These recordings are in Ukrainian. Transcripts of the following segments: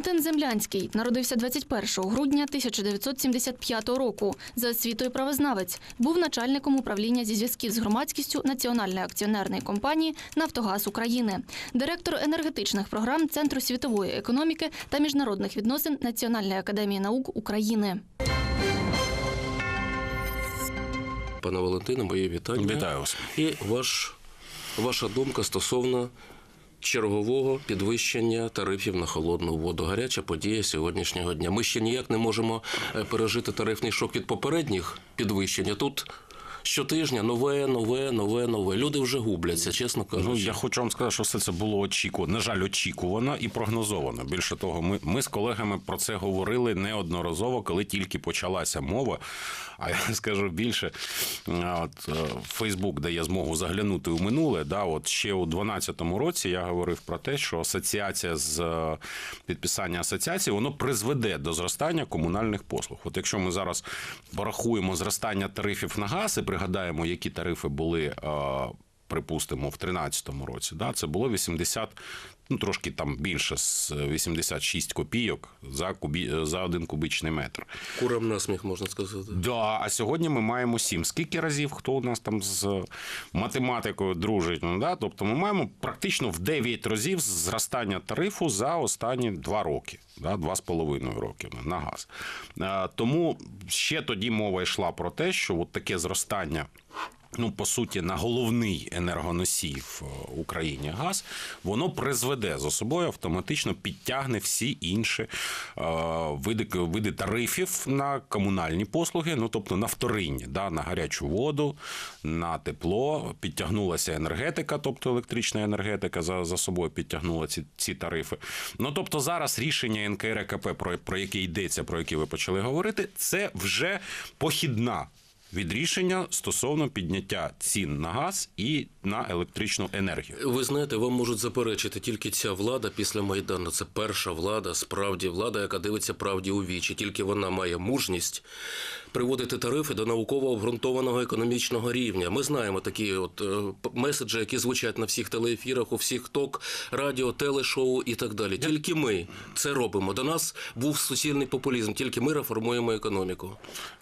Валентин Землянський народився 21 грудня 1975 року. За освітою правознавець був начальником управління зі зв'язків з громадськістю Національної акціонерної компанії Нафтогаз України, директор енергетичних програм Центру світової економіки та міжнародних відносин Національної академії наук України. Пане Валентине, моє вітання. Вітаю вас. І ваш, ваша думка стосовно чергового підвищення тарифів на холодну воду. Гаряча подія сьогоднішнього дня. Ми ще ніяк не можемо е, пережити тарифний шок від попередніх підвищень. А Тут щотижня нове, нове, нове, нове. Люди вже губляться, чесно кажучи. Ну я хочу вам сказати, що все це було очікувано. На жаль, очікувано і прогнозовано. Більше того, ми, ми з колегами про це говорили неодноразово, коли тільки почалася мова. А я скажу більше, от Фейсбук дає змогу заглянути у минуле. Да, от ще у 2012 році я говорив про те, що асоціація з е, підписання асоціації воно призведе до зростання комунальних послуг. От якщо ми зараз порахуємо зростання тарифів на газ і пригадаємо, які тарифи були. Припустимо, в 2013 році, да, це було 80, ну трошки там більше, з 86 копійок за кубі, за один кубічний метр. Курам насміх, можна сказати. Да, а сьогодні ми маємо сім. Скільки разів хто у нас там з математикою дружить? Ну, да? Тобто ми маємо практично в 9 разів зростання тарифу за останні 2 роки, да? 2,5 роки на газ. Е, Тому ще тоді мова йшла про те, що от таке зростання. Ну, по суті, на головний енергоносій в е, Україні газ, воно призведе за собою автоматично підтягне всі інші е, види, види тарифів на комунальні послуги, ну тобто на вторинні, да, на гарячу воду, на тепло, підтягнулася енергетика, тобто електрична енергетика за, за собою підтягнула ці, ці тарифи. Ну тобто зараз рішення НКРКП, про, про яке йдеться, про яке ви почали говорити, це вже похідна від рішення стосовно підняття цін на газ і на електричну енергію. Ви знаєте, вам можуть заперечити тільки ця влада після Майдану. Це перша влада, справді влада, яка дивиться правді у вічі. Тільки вона має мужність приводити тарифи до науково обґрунтованого економічного рівня. Ми знаємо такі от е, меседжі, які звучать на всіх телеефірах, у всіх ток, радіо, телешоу і так далі. Тільки ми це робимо. До нас був суцільний популізм. Тільки ми реформуємо економіку.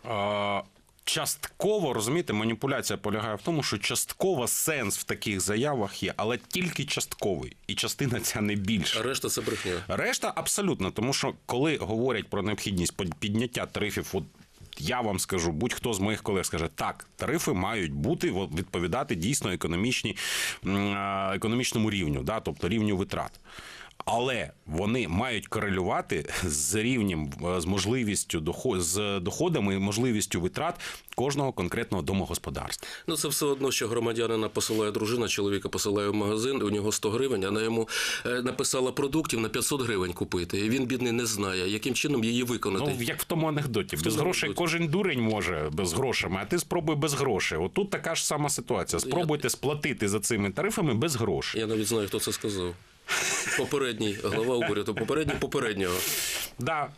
А, Частково розумієте, маніпуляція полягає в тому, що частково сенс в таких заявах є, але тільки частковий, і частина ця не більша. А решта це брехня. Решта абсолютно, тому що коли говорять про необхідність підняття тарифів, от я вам скажу, будь-хто з моїх колег скаже, так, тарифи мають бути відповідати дійсно а, економічному рівню, да, тобто рівню витрат. Але вони мають корелювати з рівнем, е, з можливістю доход, з доходами і можливістю витрат кожного конкретного домогосподарства. Ну, це все одно, що громадянина посилає дружина, чоловіка посилає в магазин, у нього 100 гривень, вона йому е, написала продуктів на 500 гривень купити. І він, бідний, не знає, яким чином її виконати. Ну, як в тому анекдоті, без тому грошей анекдоті? кожен дурень може без грошами, а ти спробуй без грошей. Отут така ж сама ситуація. Спробуйте сплатити за цими тарифами без грошей. Я навіть знаю, хто це сказав. Попередній глава уряду, попередній попереднього. Да,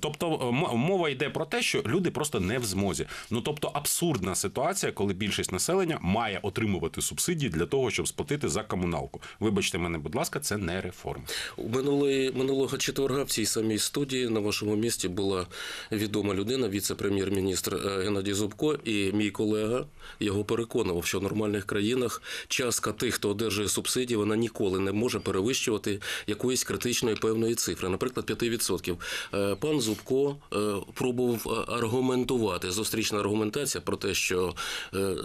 тобто м- мова йде про те, що люди просто не в змозі. Ну тобто абсурдна ситуація, коли більшість населення має отримувати субсидії для того, щоб сплатити за комуналку. Вибачте мене, будь ласка, це не реформа. У минулої, минулого четверга в цій самій студії на вашому місці була відома людина, віце-прем'єр-міністр е, Геннадій Зубко, і мій колега його переконував, що в нормальних країнах частка тих, хто одержує субсидії, вона ніколи не може перевищувати якоїсь критичної певної цифри, наприклад, 5%. Е, Пан Зубко е, пробував е, аргументувати зустрічна аргументація про те, що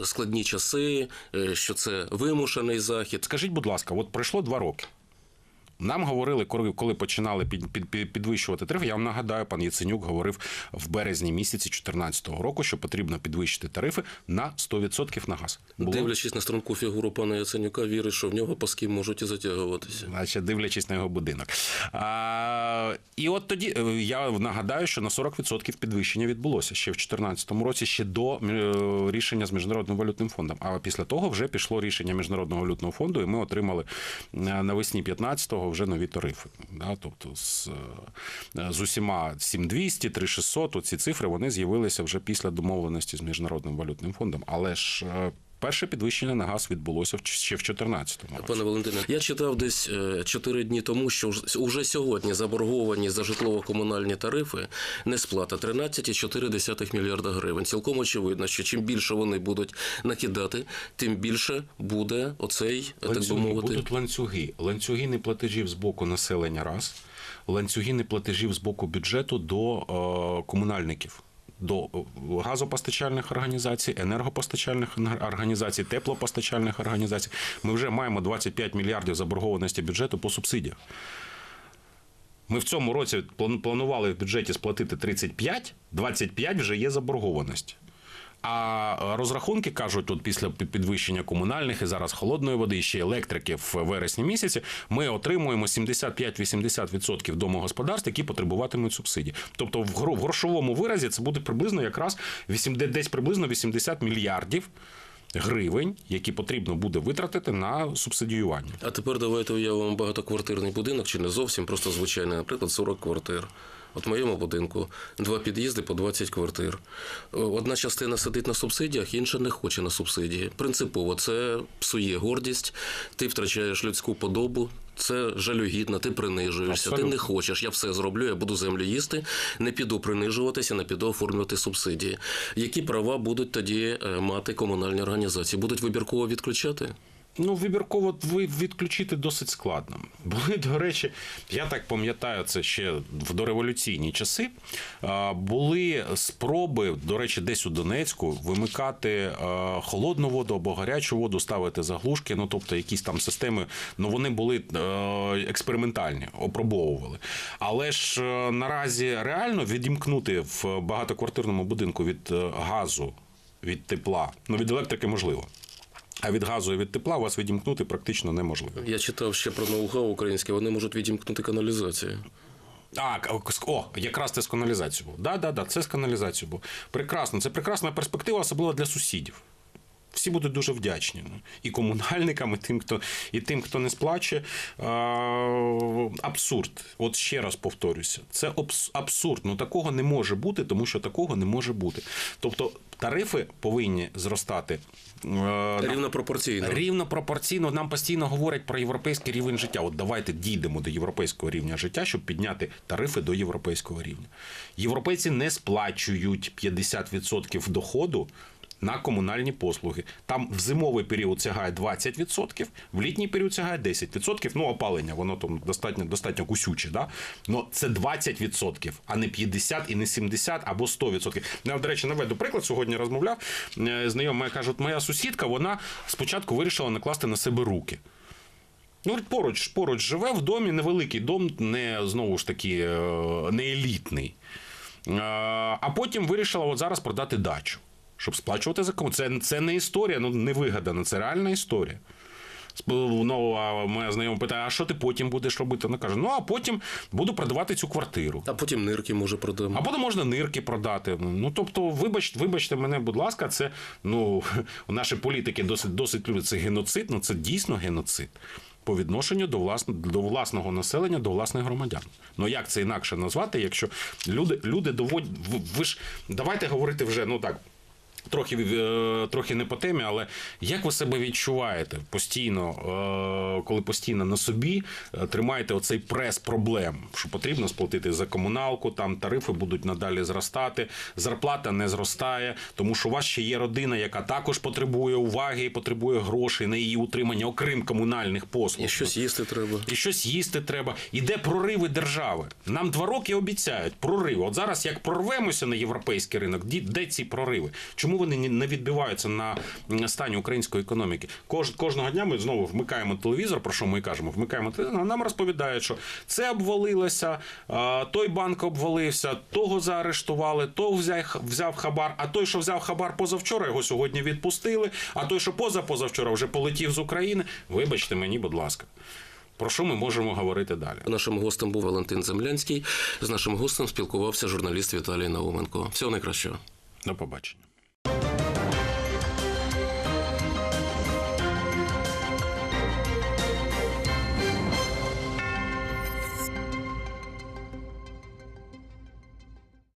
складні часи, що це вимушений захід. Скажіть, будь ласка, от пройшло два роки. Нам говорили, коли, коли починали під, під, під- підвищувати тарифи. Я вам нагадаю, пан Яценюк говорив в березні місяці 2014 року, що потрібно підвищити тарифи на 100% на газ. Було Дивлячись на струнку фігуру пана Яценюка, вірить, що в нього паски можуть і затягуватися. Значить, дивлячись на його будинок. А, і от тоді е, я нагадаю, що на 40% підвищення відбулося ще в 2014 році, ще до е, рішення з міжнародним валютним фондом. А після того вже пішло рішення міжнародного валютного фонду, і ми отримали е, навесні 15-го вже нові тарифи. Да? Тобто з, е, з усіма 7200, 3600, оці цифри вони з'явилися вже після домовленості з міжнародним валютним фондом. Але ж е, перше підвищення на газ відбулося ще в 2014 році. Пане Валентине, я читав десь е, чотири дні тому, що уже сьогодні заборговані за житлово-комунальні тарифи несплата 13,4 мільярда гривень. Цілком очевидно, що чим більше вони будуть накидати, тим більше буде оцей, так би Ланцюги, мовити, будуть ланцюги. Ланцюги неплатежів з боку населення раз, ланцюги неплатежів з боку бюджету до е, комунальників. До газопостачальних організацій, енергопостачальних організацій, теплопостачальних організацій. Ми вже маємо 25 мільярдів заборгованості бюджету по субсидіях. Ми в цьому році планували в бюджеті сплатити 35, 25 вже є заборгованість. А розрахунки кажуть, от після підвищення комунальних і зараз холодної води, ще електрики в вересні місяці, ми отримуємо 75-80% домогосподарств, які потребуватимуть субсидій. Тобто в гро- грошовому виразі це буде приблизно якраз 8, десь приблизно 80 мільярдів гривень, які потрібно буде витратити на субсидіювання. А тепер давайте уявимо багатоквартирний будинок, чи не зовсім, просто звичайний, наприклад, 40 квартир. От в моєму будинку два під'їзди по 20 квартир. Е, Одна частина сидить на субсидіях, інша не хоче на субсидії. Принципово це псує гордість, ти втрачаєш людську подобу. Це жалюгідно, ти принижуєшся, ти не хочеш. Я все зроблю, я буду землю їсти, не піду принижуватися, не піду оформлювати субсидії. Які права будуть тоді е, мати комунальні організації? Будуть вибірково відключати? Ну, вибірково відключити досить складно. Були, до речі, я так пам'ятаю, це ще в дореволюційні часи. Були спроби, до речі, десь у Донецьку вимикати холодну воду або гарячу воду, ставити заглушки, ну тобто якісь там системи, ну вони були експериментальні, опробовували. Але ж е, наразі реально відімкнути в багатоквартирному будинку від е, газу, від тепла, ну від електрики можливо. А від газу і від тепла вас відімкнути практично неможливо. Я читав ще про ноу-хау українське, вони можуть відімкнути каналізацію. А, о, якраз це з каналізацією. Да, да, да, це з каналізацією. Прекрасно. Це прекрасна перспектива, особливо для субсидів. Всі будуть дуже вдячні. ну, І комунальникам, і тим, хто, і тим, хто не сплачує. А, абсурд. От ще раз повторюся. Це абсурд. Ну такого не може бути, тому що такого не може бути. Тобто тарифи повинні зростати. е, Рівно пропорційно. Рівно пропорційно нам постійно говорять про європейський рівень життя. От давайте дійдемо до європейського рівня життя, щоб підняти тарифи до європейського рівня. Європейці не сплачують 50% доходу. На комунальні послуги. Там в зимовий період сягає 20%, в літній період сягає 10%. Ну, опалення, воно там достатньо, достатньо кусюче. Да? Ну, це 20%, а не 50 і не 70 або 100%. Я, до речі, наведу приклад. Сьогодні розмовляв. е, Знайома каже, от моя сусідка, вона спочатку вирішила накласти на себе руки. Ну, поруч, поруч живе в домі, невеликий дом, не знову ж таки е, не елітний. Е, А потім вирішила от зараз продати дачу, щоб сплачувати за кому. Це, це не історія, ну не вигадана, це реальна історія. Ну, а моя знайома питає, а що ти потім будеш робити? Вона каже: ну а потім буду продавати цю квартиру. А потім нирки може продамо. А потім можна нирки продати. Ну тобто, вибач, вибачте мене, будь ласка, це ну наші політики досить досить люблять це геноцид. Ну це дійсно геноцид. По відношенню до власне до власного населення, до власних громадян. Ну як це інакше назвати, якщо люди, люди доводять. Ви ж давайте говорити вже ну так. Трохи, е, трохи не по темі, але як ви себе відчуваєте постійно, е, коли постійно на собі е, тримаєте оцей прес проблем, що потрібно сплатити за комуналку, там тарифи будуть надалі зростати, зарплата не зростає, тому що у вас ще є родина, яка також потребує уваги і потребує грошей на її утримання, окрім комунальних послуг. І щось їсти треба. І щось їсти треба. Іде прориви держави. Нам два роки обіцяють прориви. От зараз як прорвемося на європейський ринок, де ці прориви? Чому вони не відбиваються на стані української економіки? Кож, кожного дня ми знову вмикаємо телевізор. Про що ми і кажемо? Вмикаємо телевізор. Нам розповідають, що це обвалилося, а, той банк обвалився, того заарештували, то взяв, взяв хабар. А той, що взяв хабар позавчора, його сьогодні відпустили. А той, що позапозавчора, вже полетів з України. Вибачте мені, будь ласка. Про що ми можемо говорити далі? Нашим гостем був Валентин Землянський. З нашим гостем спілкувався журналіст Віталій Науменко. Всього найкращого. До побачення.